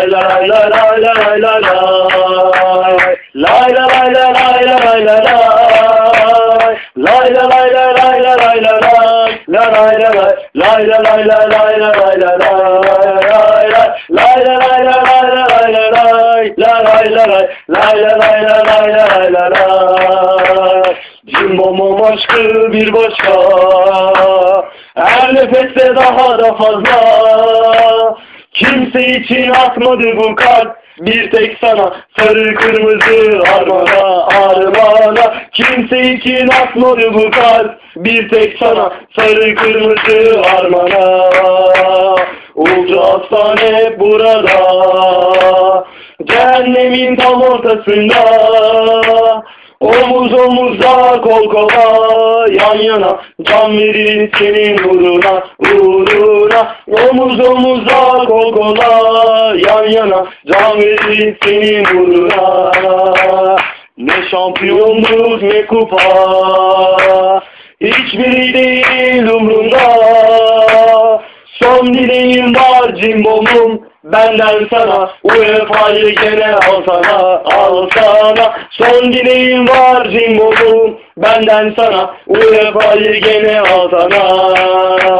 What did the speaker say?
Lay lay lay lay lay lay. Lay lay lay lay lay lay lay lay. Lay lay lay lay lay lay lay lay lay. La lay lay lay. Lay lay lay lay lay lay lay lay lay. Lay lay lay lay lay lay lay. La lay lay lay. Lay lay lay lay. Cimbomum aşkı bir başka. Her nefeste daha da fazla. Kimse için atmadı bu kalp. Bir tek sana sarı kırmızı armana armana. Kimse için atmadı bu kalp. Bir tek sana sarı kırmızı armana. Ultra hastane burada. Cehennemin tam ortasında. Omuz omuza kol kola yan yana Can verir senin uğruna Omuz omuza kol kola yan yana Can verir senin uğruna. Ne şampiyonluk ne kupa Hiçbiri değil umrunda. Son dileğim var cimbomum benden sana. UEFA'yı gene al sana al sana. Son dileğim var cimbomum benden sana. UEFA'yı gene al sana